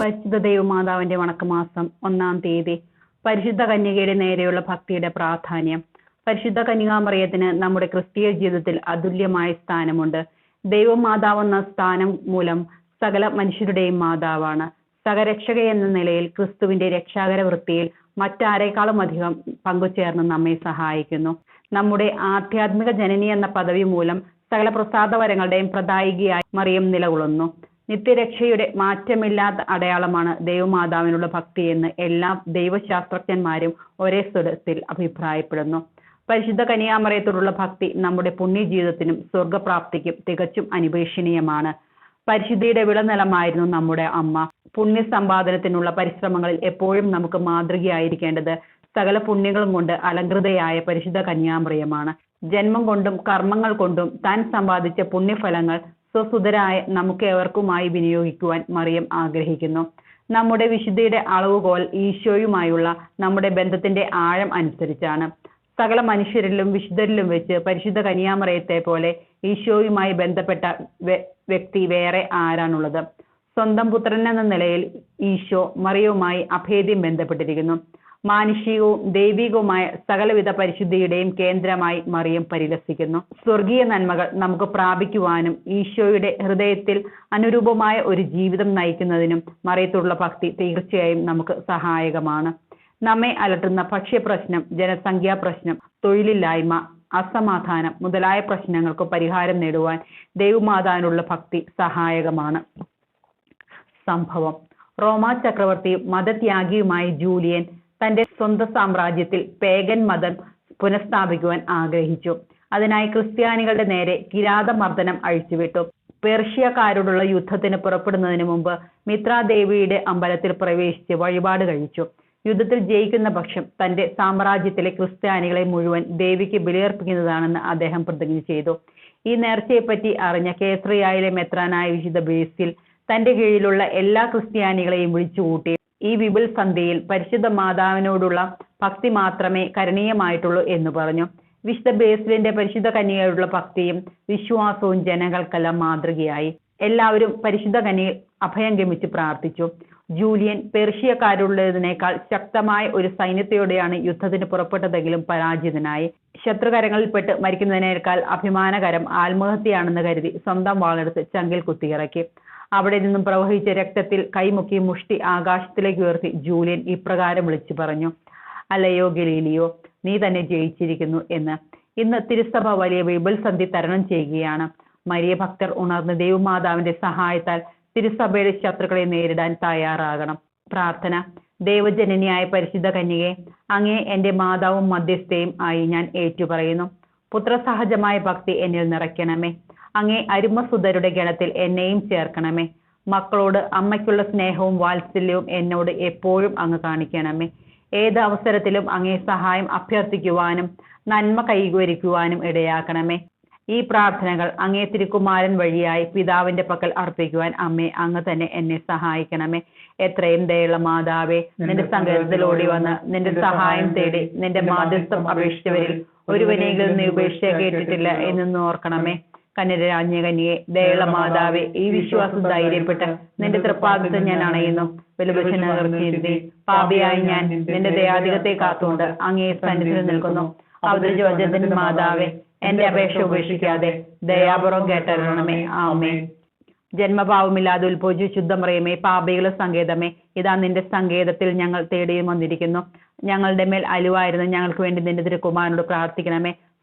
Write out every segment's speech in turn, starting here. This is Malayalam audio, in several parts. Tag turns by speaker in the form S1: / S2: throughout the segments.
S1: പരിശുദ്ധ ദൈവമാതാവിന്റെ വണക്കമാസം ഒന്നാം തീയതി പരിശുദ്ധ കന്യകയുടെ നേരെയുള്ള ഭക്തിയുടെ പ്രാധാന്യം. പരിശുദ്ധ കന്യകാമറിയത്തിന് നമ്മുടെ ക്രിസ്തീയ ജീവിതത്തിൽ അതുല്യമായ സ്ഥാനമുണ്ട്. ദൈവമാതാവെന്ന സ്ഥാനം മൂലം സകല മനുഷ്യരുടെയും മാതാവാണ്. സഹരക്ഷക എന്ന നിലയിൽ ക്രിസ്തുവിന്റെ രക്ഷാകര വൃത്തിയിൽ മറ്റാരേക്കാളും അധികം പങ്കുചേർന്ന് നമ്മെ സഹായിക്കുന്നു. നമ്മുടെ ആധ്യാത്മിക ജനനി എന്ന പദവി മൂലം സകല പ്രസാദവരങ്ങളുടെയും പ്രദായികയായി മറിയം നിലകൊള്ളുന്നു. നിത്യരക്ഷയുടെ മാറ്റമില്ലാത്ത അടയാളമാണ് ദൈവമാതാവിനുള്ള ഭക്തി എന്ന് എല്ലാ ദൈവശാസ്ത്രജ്ഞന്മാരും ഒരേ സ്വരത്തിൽ അഭിപ്രായപ്പെടുന്നു. പരിശുദ്ധ കനിയാമറയത്തോടുള്ള ഭക്തി നമ്മുടെ പുണ്യ ജീവിതത്തിനും സ്വർഗപ്രാപ്തിക്കും തികച്ചും അനുപേക്ഷണീയമാണ്. പരിശുദ്ധിയുടെ വിളനിലമായിരുന്നു നമ്മുടെ അമ്മ. പുണ്യ സമ്പാദനത്തിനുള്ള പരിശ്രമങ്ങളിൽ എപ്പോഴും നമുക്ക് മാതൃകയായിരിക്കേണ്ടത് സകല പുണ്യങ്ങളും കൊണ്ട് അലങ്കൃതയായ പരിശുദ്ധ കന്യാമറിയമാണ്. ജന്മം കൊണ്ടും കർമ്മങ്ങൾ കൊണ്ടും താൻ സമ്പാദിച്ച പുണ്യഫലങ്ങൾ സ്വസുതരായ നമുക്ക് ഏവർക്കുമായി വിനിയോഗിക്കുവാൻ മറിയം ആഗ്രഹിക്കുന്നു. നമ്മുടെ വിശുദ്ധിയുടെ അളവുകോൽ ഈശോയുമായുള്ള നമ്മുടെ ബന്ധത്തിന്റെ ആഴം അനുസരിച്ചാണ്. സകല മനുഷ്യരിലും വിശുദ്ധരിലും വെച്ച് പരിശുദ്ധ കനിയാമറയത്തെ പോലെ ഈശോയുമായി ബന്ധപ്പെട്ട വ്യക്തി വേറെ ആരാണുള്ളത്? സ്വന്തം പുത്രൻ എന്ന നിലയിൽ ഈശോ മറിയവുമായി അഭേദ്യം ബന്ധപ്പെട്ടിരിക്കുന്നു. മാനുഷികവും ദൈവികവുമായ സകലവിധ പരിശുദ്ധിയുടെയും കേന്ദ്രമായി മറിയം പരിലസിക്കുന്നു. സ്വർഗീയ നന്മകൾ നമുക്ക് പ്രാപിക്കുവാനും ഈശോയുടെ ഹൃദയത്തിൽ അനുരൂപമായ ഒരു ജീവിതം നയിക്കുന്നതിനും മറിയത്തുള്ള ഭക്തി തീർച്ചയായും നമുക്ക് സഹായകമാണ്. നമ്മെ അലട്ടുന്ന ഭക്ഷ്യപ്രശ്നം ജനസംഖ്യാ പ്രശ്നം തൊഴിലില്ലായ്മ അസമാധാനം മുതലായ പ്രശ്നങ്ങൾക്ക് പരിഹാരം നേടുവാൻ ദൈവമാതാവിനുള്ള ഭക്തി സഹായകമാണ്. സംഭവം. റോമാ ചക്രവർത്തിയും മതത്യാഗിയുമായ ജൂലിയൻ തന്റെ സ്വന്തം സാമ്രാജ്യത്തിൽ പേഗൻ മതം പുനഃസ്ഥാപിക്കുവാൻ ആഗ്രഹിച്ചു. അതിനായി ക്രിസ്ത്യാനികളുടെ നേരെ കിരാതമർദ്ദനം അഴിച്ചുവിട്ടു. പേർഷ്യക്കാരോടുള്ള യുദ്ധത്തിന് പുറപ്പെടുന്നതിന് മുമ്പ് മിത്രാദേവിയുടെ അമ്പലത്തിൽ പ്രവേശിച്ച് വഴിപാട് കഴിച്ചു. യുദ്ധത്തിൽ ജയിക്കുന്ന പക്ഷം തന്റെ സാമ്രാജ്യത്തിലെ ക്രിസ്ത്യാനികളെ മുഴുവൻ ദേവിക്ക് ബലിയർപ്പിക്കുന്നതാണെന്ന് അദ്ദേഹം പ്രതിജ്ഞ ചെയ്തു. ഈ നേർച്ചയെപ്പറ്റി അറിഞ്ഞ കേസറിയായിലെ മെത്രാനായ വിശുദ്ധ ബേസിൽ തന്റെ കീഴിലുള്ള എല്ലാ ക്രിസ്ത്യാനികളെയും വിളിച്ചുകൂട്ടി ഈ വിപുൽ സന്ധ്യയിൽ പരിശുദ്ധ മാതാവിനോടുള്ള ഭക്തി മാത്രമേ കരണീയമായിട്ടുള്ളൂ എന്ന് പറഞ്ഞു. വിശുദ്ധ ബേസിലിന്റെ പരിശുദ്ധ കന്യകയോടുള്ള ഭക്തിയും വിശ്വാസവും ജനങ്ങൾക്കെല്ലാം മാതൃകയായി. എല്ലാവരും പരിശുദ്ധ കന്യയിൽ അഭയം ഗമിച്ച് പ്രാർത്ഥിച്ചു. ജൂലിയൻ പേർഷ്യക്കാരുള്ളതിനേക്കാൾ ശക്തമായ ഒരു സൈന്യത്തോടെയാണ് യുദ്ധത്തിന് പുറപ്പെട്ടതെങ്കിലും പരാജിതനായി. ശത്രുകരങ്ങളിൽപ്പെട്ട് മരിക്കുന്നതിനേക്കാൾ അഭിമാനകരം ആത്മഹത്യയാണെന്ന് കരുതി സ്വന്തം വാളെടുത്ത് ചങ്കിൽ കുത്തിയിറക്കി. അവിടെ നിന്നും പ്രവഹിച്ച രക്തത്തിൽ കൈമുക്കി മുഷ്ടി ആകാശത്തിലേക്ക് ഉയർത്തി ജൂലിയൻ ഇപ്രകാരം വിളിച്ചു പറഞ്ഞു അല്ലയോ ഗലീലിയോ നീ തന്നെ ജയിച്ചിരിക്കുന്നു എന്ന്. ഇന്ന് തിരുസഭ വലിയ വിപുൽസന്ധി തരണം ചെയ്യുകയാണ്. മരിയ ഭക്തർ ഉണർന്ന് ദൈവമാതാവിന്റെ സഹായത്താൽ തിരുസഭയുടെ ശത്രുക്കളെ നേരിടാൻ തയ്യാറാകണം. പ്രാർത്ഥന. ദൈവജനനിയായ പരിശുദ്ധ കന്യകെ അങ്ങേ എന്റെ മാതാവും മധ്യസ്ഥയും ആയി ഞാൻ ഏറ്റുപറയുന്നു. പുത്രസഹജമായ ഭക്തി എന്നിൽ നിറയ്ക്കണമേ. അങ്ങേ അരുമസുതരുടെ ഗണത്തിൽ എന്നെയും ചേർക്കണമേ. മക്കളോട് അമ്മയ്ക്കുള്ള സ്നേഹവും വാത്സല്യവും എന്നോട് എപ്പോഴും അങ്ങ് കാണിക്കണമേ. ഏത് അവസരത്തിലും അങ്ങേ സഹായം അഭ്യർത്ഥിക്കുവാനും നന്മ കൈവരിക്കുവാനും ഇടയാക്കണമേ. ഈ പ്രാർത്ഥനകൾ അങ്ങേ തിരുക്കുമാരൻ വഴിയായി പിതാവിന്റെ പക്കൽ അർപ്പിക്കുവാൻ അമ്മേ അങ്ങ് തന്നെ എന്നെ സഹായിക്കണമേ. എത്രയും ദയുള്ള മാതാവേ നിന്റെ സങ്കേതത്തിൽ വന്ന് നിന്റെ സഹായം തേടി നിന്റെ മാധ്യസ്ഥം അപേക്ഷിച്ചവരിൽ ഒരുവനെങ്കിലും നീ ഉപേക്ഷ കേട്ടിട്ടില്ല. എന്ന് ഓർക്കണമേ. കന്യരാജ്ഞകന്യെ ദയുള്ള മാതാവേ ഈ വിശ്വാസം ധൈര്യപ്പെട്ട് നിന്റെ തൃപ്പാദത്തെ ഞാൻ അണയുന്നു. വെലുപക്ഷനീർത്തി പാപിയായി ഞാൻ നിന്റെ ദയാധികത്തെ കാത്തുകൊണ്ട് അങ്ങേ സന്നിധിയിൽ നിൽക്കുന്നു. അവതരിച്ച മാതാവെ മാതാവേ എന്റെ അപേക്ഷ ഉപേക്ഷിക്കാതെ ദയാപുറം കേട്ടരണമേ ആമേ ജന്മഭാവമില്ലാതെ ഉത്ഭവിച്ചു ശുദ്ധമറിയമേ പാപികളുടെ സങ്കേതമേ ഇതാ നിന്റെ സങ്കേതത്തിൽ ഞങ്ങൾ തേടിയും വന്നിരിക്കുന്നു. ഞങ്ങളുടെ മേൽ അലുവായിരുന്നു ഞങ്ങൾക്ക് വേണ്ടി നിന്റെ തിരുക്കുമാരനോട് പ്രാർത്ഥിക്കണമേ.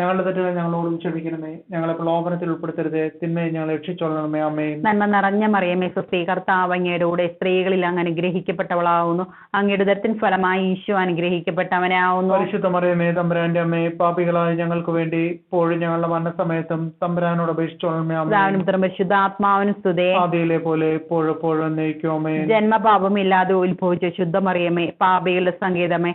S2: ഞങ്ങളുടെ തെറ്റുകൾ ഞങ്ങളോടും ക്ഷമിക്കണമേ. ഞങ്ങളെ പ്രലോഭനത്തിൽ ഉൾപ്പെടുത്തരുത്. തിന്മയെ ഞങ്ങൾ രക്ഷിച്ചോളണമേ. അമ്മയും
S1: നന്മ നിറഞ്ഞ മറിയമേ സുസ്ത്രീ കർത്താവ് അങ്ങയുടെ കൂടെ സ്ത്രീകളിൽ അങ്ങ് അനുഗ്രഹിക്കപ്പെട്ടവളാവുന്നു അങ്ങയുടെ ദത്തിൻ ഫലമായി ഈശോ അനുഗ്രഹിക്കപ്പെട്ടവനാവുന്നു.
S2: പരിശുദ്ധ മറിയമേ തമ്പുരാന്റെ അമ്മേ പാപികളായ ഞങ്ങൾക്ക് വേണ്ടി ഇപ്പോഴും ഞങ്ങളുടെ മരണസമയത്തും തമ്പുരാനോട് അപേക്ഷിച്ചോളണമേ. അമ്മേ
S1: പരിശുദ്ധ ആത്മാവിനും സ്തുതേ.
S2: ആദിയിലെ പോലെ ഇപ്പോഴും എപ്പോഴും എന്നേക്കും. അമ്മേ
S1: ജന്മപാപമില്ലാതെ ഉത്ഭവിച്ച ശുദ്ധമറിയമേ പാപികളുടെ സങ്കേതമേ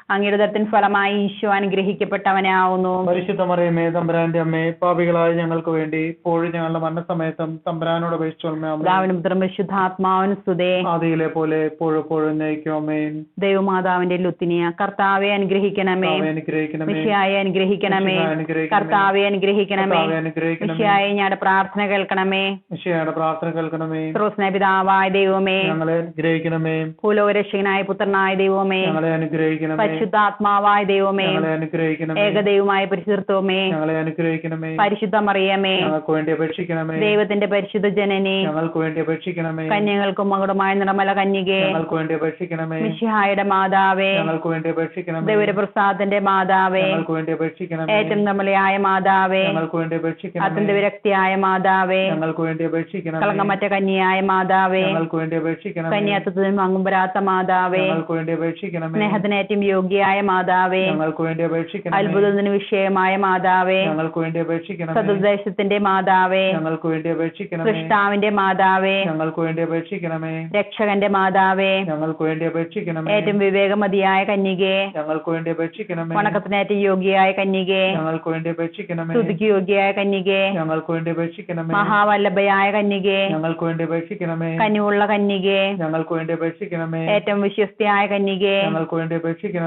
S1: അങ്ങയുടെ ഫലമായി ഈശോ അനുഗ്രഹിക്കപ്പെട്ടവനാവുന്നു.
S2: പരിശുദ്ധ മറിയമേ തമ്പുരാന്റെ അമ്മേ പാപികളായ ഞങ്ങൾക്ക് വേണ്ടി ഇപ്പോഴും ഞങ്ങളുടെ മരണസമയത്തും തമ്പുരാനോട് അപേക്ഷിച്ചോളമേ അമ്മേ
S1: പിതാവിനും പുത്രനും പരിശുദ്ധാത്മാവിനും സ്തുതേ.
S2: ആദിയിലെ പോലെ എപ്പോഴും എപ്പോഴും നയിക്കുമേ
S1: ദൈവമാതാവിന്റെ ലുത്തിനിയ കർത്താവെ അനുഗ്രഹിക്കണമേ.
S2: അനുഗ്രഹിക്കണമേ.
S1: അനുഗ്രഹിക്കണമേ. കർത്താവെ അനുഗ്രഹിക്കണമേ. മിശിയായെ ഞങ്ങളുടെ പ്രാർത്ഥന കേൾക്കണമേ.
S2: മിശിഹായുടെ പ്രാർത്ഥന കേൾക്കണമേ.
S1: സ്രോസ്ന പിതാവായ ദൈവമേ.
S2: ഞങ്ങളെ അനുഗ്രഹിക്കണമേ.
S1: ഭൂലോകരക്ഷകനായ പുത്രനായ ദൈവമേ.
S2: ഞങ്ങളെ അനുഗ്രഹിക്കണമേ.
S1: പരിശുദ്ധാത്മാവായ ദൈവമേ ഏകദൈവമായ പരിശുദ്ധത്വമേ
S2: അനുഗ്രഹിക്കണമേ.
S1: പരിശുദ്ധ മറിയമേ
S2: വേണ്ടി അപേക്ഷിക്കണമേ.
S1: ദൈവത്തിന്റെ പരിശുദ്ധ ജനനെ
S2: ഞങ്ങൾക്ക് വേണ്ടി അപേക്ഷിക്കണമേ.
S1: കന്യകൾക്കും മകുടമായ നിറമല കന്യകെ
S2: ഞങ്ങൾക്ക് വേണ്ടി അപേക്ഷിക്കണമേ.
S1: മിശിഹായുടെ മാതാവേ
S2: ഞങ്ങൾക്ക് വേണ്ടി അപേക്ഷിക്കണമേ.
S1: ദൈവപ്രസാദന്റെ മാതാവേ
S2: ഞങ്ങൾക്ക് വേണ്ടി അപേക്ഷിക്കണമേ.
S1: ഏറ്റവും നമ്മളെയായ മാതാവേ
S2: ഞങ്ങൾക്ക് വേണ്ടി അപേക്ഷിക്കണം
S1: അത്യന്ത വിരക്തിയായ മാതാവേ
S2: ഞങ്ങൾക്ക് വേണ്ടി അപേക്ഷിക്കണം
S1: കളങ്കമറ്റ കന്യായ മാതാവേ
S2: ഞങ്ങൾക്ക് വേണ്ടി അപേക്ഷിക്കണം
S1: കന്യാത്വത്തിനും മങ്ങുമ്പരാത്ത മാതാവേ
S2: ഞങ്ങൾക്ക് വേണ്ടി അപേക്ഷിക്കണം
S1: സ്നേഹത്തിനേറ്റവും യോഗ്യയായ മാതാവേ
S2: ഞങ്ങൾക്ക് വേണ്ടി അപേക്ഷിക്കണമേ
S1: അത്ഭുതത്തിന് വിഷയമായ മാതാവേ
S2: ഞങ്ങൾക്ക് വേണ്ടി അപേക്ഷിക്കണമേ
S1: സതുദ്ദേശത്തിന്റെ മാതാവേ
S2: ഞങ്ങൾക്ക് വേണ്ടി അപേക്ഷിക്കണമേ
S1: സൃഷ്ടാവിന്റെ മാതാവേ
S2: ഞങ്ങൾക്ക് വേണ്ടി അപേക്ഷിക്കണമേ
S1: രക്ഷകന്റെ മാതാവേ
S2: ഞങ്ങൾക്ക് വേണ്ടി അപേക്ഷിക്കണമേ
S1: ഏറ്റവും വിവേകമതിയായ കന്യകെ
S2: ഞങ്ങൾക്ക് വേണ്ടി അപേക്ഷിക്കണമേ
S1: വണക്കത്തിനേറ്റവും യോഗ്യയായ കന്യകെ
S2: ഞങ്ങൾക്ക് വേണ്ടി അപേക്ഷിക്കണമേ
S1: സ്തുതിക്ക് യോഗ്യയായ കന്യകെ
S2: ഞങ്ങൾക്ക് വേണ്ടി അപേക്ഷിക്കണമേ
S1: മഹാവല്ലഭയായ കന്യകെ
S2: ഞങ്ങൾക്ക് വേണ്ടി അപേക്ഷിക്കണമേ
S1: കനിവുള്ള കന്യകെ
S2: ഞങ്ങൾക്ക് വേണ്ടി അപേക്ഷിക്കണമേ
S1: ഏറ്റവും വിശ്വസ്തയായ കന്യകെ
S2: ഞങ്ങൾക്ക് വേണ്ടി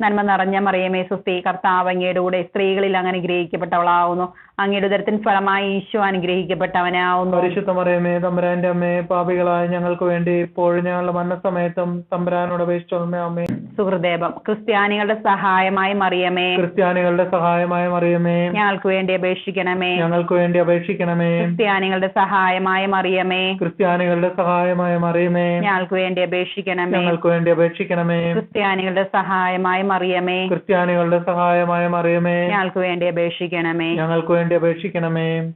S1: നന്മ നിറഞ്ഞ മറിയമേ സുസ്തി കർത്താവ് അങ്ങയുടെ കൂടെ സ്ത്രീകളിൽ അങ്ങനെ അനുഗ്രഹിക്കപ്പെട്ടവളാവുന്നു അങ്ങയുടെ ഉദരത്തിൻ ഫലമായി ഈശോ അനുഗ്രഹിക്കപ്പെട്ടവനാവുന്നു.
S2: പരിശുദ്ധ മറിയമേ തമ്പുരാന്റെ അമ്മേ പാപികളായ ഞങ്ങൾക്ക് വേണ്ടി ഇപ്പോഴും ഞങ്ങളുടെ മരണസമയത്തും തമ്പുരാനോട് അപേക്ഷിച്ചോളമേ അമ്മേ
S1: സുഹൃദേവം. ക്രിസ്ത്യാനികളുടെ സഹായമായി മറിയമേ.
S2: ക്രിസ്ത്യാനികളുടെ സഹായമായ മറിയമേ.
S1: ഞങ്ങൾക്ക് വേണ്ടി അപേക്ഷിക്കണമേ.
S2: ഞങ്ങൾക്ക് വേണ്ടി അപേക്ഷിക്കണമേ.
S1: ക്രിസ്ത്യാനികളുടെ സഹായമായ മറിയമേ.
S2: ക്രിസ്ത്യാനികളുടെ സഹായമായ മറിയമേ.
S1: ഞങ്ങൾക്ക് വേണ്ടി അപേക്ഷിക്കണമേ.
S2: ഞങ്ങൾക്ക് വേണ്ടി അപേക്ഷിക്കണമേ.
S1: ക്രിസ്ത്യാനികളുടെ സഹായമായി മറിയമേ.
S2: ക്രിസ്ത്യാനികളുടെ സഹായമായ മറിയമേ.
S1: ഞങ്ങൾക്ക് വേണ്ടി അപേക്ഷിക്കണമേ.
S2: ഞങ്ങൾക്ക് വേണ്ടി അപേക്ഷിക്കണമേ.